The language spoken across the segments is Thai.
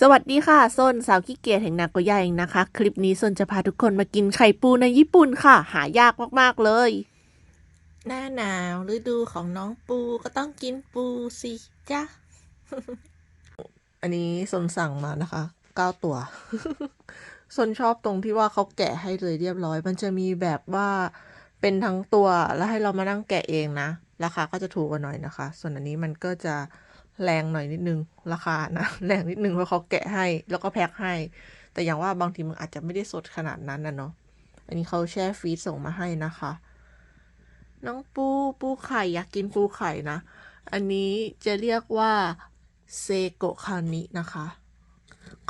สวัสดีค่ะส้นสาวขี้เกียจแห่งนาโกย่าเองนะคะ คลิปนี้ส้นจะพาทุกคนมากินไข่ปูในญี่ปุ่นค่ะ หายากมากๆเลย หน้าหนาวฤดูของน้องปูก็ต้องกินปูสิจ้ะ อันนี้ส้นสั่งมานะคะเก้าตัวส้นชอบตรงที่ว่าเขาแกะให้เลยเรียบร้อย มันจะมีแบบว่าเป็นทั้งตัวแล้วให้เรามานั่งแกะเองนะราคาก็จะถูกกว่าหน่อยนะคะ ส่วนอันนี้มันก็จะ แรงหน่อยนิดนึง ราคานะแรงนิดนึงเพราะเขาแกะให้ แล้วก็แพ็คให้ แต่อย่างว่าบางทีมันอาจจะไม่ได้สดขนาดนั้นนะเนาะอันนี้เขาแช่ฟรีซส่งมาให้นะคะ น้องปูปูไข่อยากกินปูไข่นะ อันนี้จะเรียกว่าเซโกคานินะคะ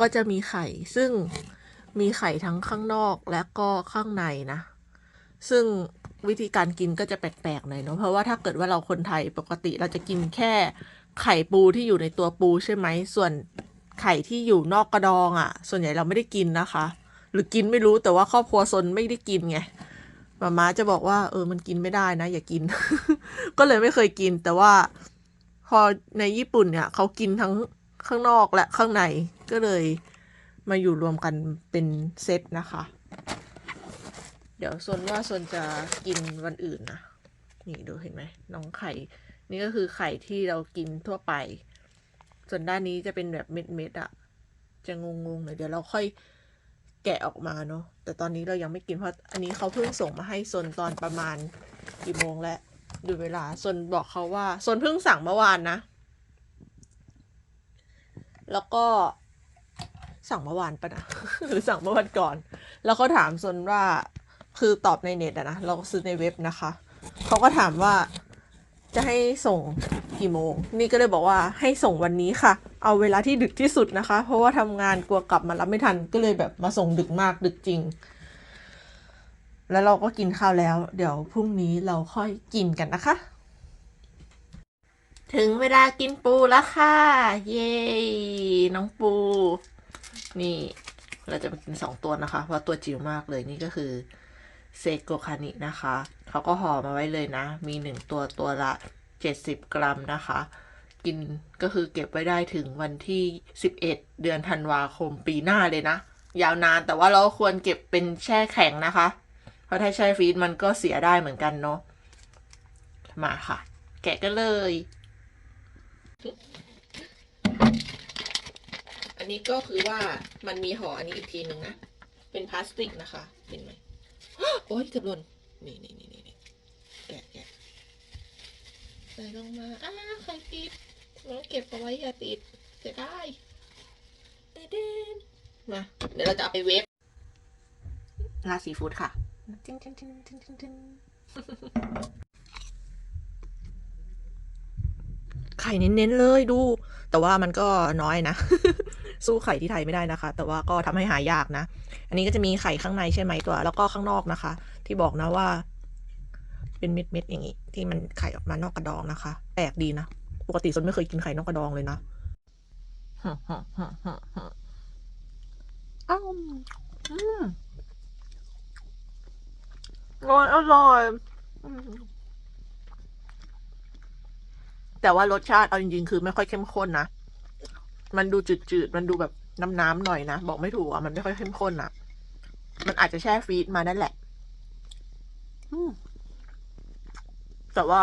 ก็จะมีไข่ซึ่งมีไข่ทั้งข้างนอกและก็ข้างในนะ ซึ่งวิธีการกินก็จะแปลกๆหน่อยเนาะเพราะว่าถ้าเกิดว่าเราคนไทยปกติเราจะกินแค่ ไข่ปูที่อยู่ในตัวปูใช่ไหม ส่วนไข่ที่อยู่นอกกระดองอะ่ะ ส่วนใหญ่เราไม่ได้กินนะคะ หรือกินไม่รู้แต่ว่าครอบครัวซนไม่ได้กินไงมาม่าจะบอกว่า เออมันกินไม่ได้นะ อย่ากิน ก็เลยไม่เคยกิน แต่ว่า พอในญี่ปุ่นเนี่ยเขากินทั้งข้างนอกและข้างในก็เลยมาอยู่รวมกันเป็นเซตนะคะ เดี๋ยวซนว่าซนจะกินวันอื่นนะนี่ดูเห็นไหมน้องไข่ นี่ก็คือไข่ที่เรากินทั่วไป ส่วนด้านนี้จะเป็นแบบเม็ดๆอะจะงงๆหน่อยเดี๋ยวเราค่อยแกะออกมาเนาะแต่ตอนนี้เรายังไม่กินเพราะอันนี้เขาเพิ่งส่งมาให้ซนตอนประมาณกี่โมงแล้วดูเวลาซนบอกเขาว่าซนเพิ่งสั่งเมื่อวานนะ แล้วก็สั่งเมื่อวานปะนะหรือสั่งเมื่อวันก่อน แล้วเขาถามซนว่าคือตอบในเน็ตอะนะเราซื้อในเว็บนะคะเขาก็ถามว่า จะให้ส่งกี่โมง นี่ก็เลยบอกว่าให้ส่งวันนี้ค่ะ เอาเวลาที่ดึกที่สุดนะคะ เพราะว่าทำงานกลัวกลับมารับไม่ทันก็เลยแบบมาส่งดึกมากดึกจริง แล้วเราก็กินข้าวแล้ว เดี๋ยวพรุ่งนี้เราค่อยกินกันนะคะ ถึงเวลากินปูแล้วค่ะ เย้น้องปู นี่ เราจะมากินสองตัวนะคะ เพราะตัวจิ๋วมากเลยนี่ก็คือ เซโกคานินะคะ เขาก็ห่อมาไว้เลยนะ มีหนึ่งตัวตัวละเจ็ดสิบกรัมนะคะ กินก็คือเก็บไว้ได้ถึงวันที่สิบเอ็ดเดือนธันวาคมปีหน้าเลยนะ ยาวนานแต่ว่าเราควรเก็บเป็นแช่แข็งนะคะ เพราะถ้าแช่ฟรีซมันก็เสียได้เหมือนกันเนาะ มาค่ะ แกะกันเลย อันนี้ก็คือว่ามันมีห่ออันนี้อีกทีหนึ่งนะ เป็นพลาสติกนะคะ เห็นไหม โอ๊ยเกือบหล่นนี่นี่นี่นี่แกะแกะใส่ลงมาอ้าไข่ติดน้องเก็บเอาไว้อย่าติดเสียได้เด่นมาเดี๋ยวเราจะเอาไปเวฟราดซีฟู้ดค่ะจิ้งจิ้งจิ้งจิ้งจิ้งจิ้งไข่เน้นๆเลยดู แต่ว่ามันก็น้อยนะ สู้ไข่ที่ไทยไม่ได้นะคะ แต่ว่าก็ทำให้หายากนะ อันนี้ก็จะมีไข่ข้างในใช่ไหมตัว แล้วก็ข้างนอกนะคะ ที่บอกนะว่า เป็นเม็ดๆอย่างนี้ที่มันไข่ออกมานอกกระดองนะคะ แปลกดีนะ ปกติซนไม่เคยกินไข่นอกกระดองเลยนะอ้าวอืมอร่อยอร่อยอืม แต่ว่ารสชาติเอาจริงๆคือไม่ค่อยเข้มข้นนะ มันดูจืดๆ มันดูแบบน้ำๆหน่อยนะ บอกไม่ถูกอะ มันไม่ค่อยเข้มข้นอะ มันอาจจะแช่ฟรีซมานั่นแหละแต่ว่า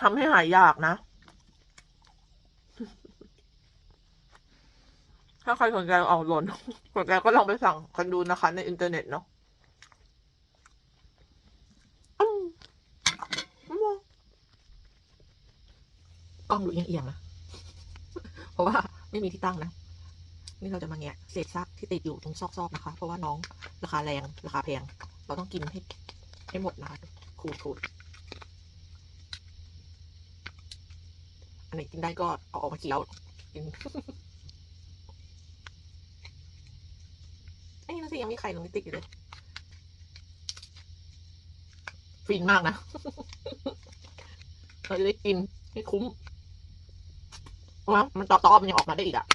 ทำให้หายยากนะ ถ้าใครสนใจเอาหล่นสนใจก็ลองไปสั่งกันดูนะคะ ในอินเทอร์เน็ตเนาะอืมอืมก ล้องดูเอียงๆนะ เพราะว่าไม่มีที่ตั้งนะ นี่เราจะมาแงะเศษซากที่ติดอยู่ตรงซอกๆนะคะ เพราะว่าน้องราคาแรงราคาแพง เราต้องกินให้ให้หมดนะคะขูดขูดอันไหนกินได้ก็เอาออกมาเคี้ยวกินไอ้ยนั่นสิยังมีไข่ตรงติดอยู่เลยฟินมากนะ เราจะได้กินให้คุ้ม วะมันตอตอมันยังออกมาได้อีกอะ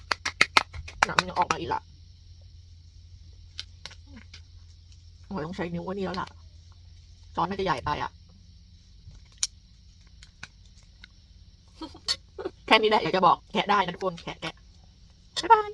นะมันยังออกมาอีกละโอ้ยต้องใช้นิ้วว่านี่แล้วล่ะช้อนน่าจะใหญ่ไปอะแค่นี้แหละอยากจะบอกแกะได้นะทุกคนแคะแกะบ๊ายบาย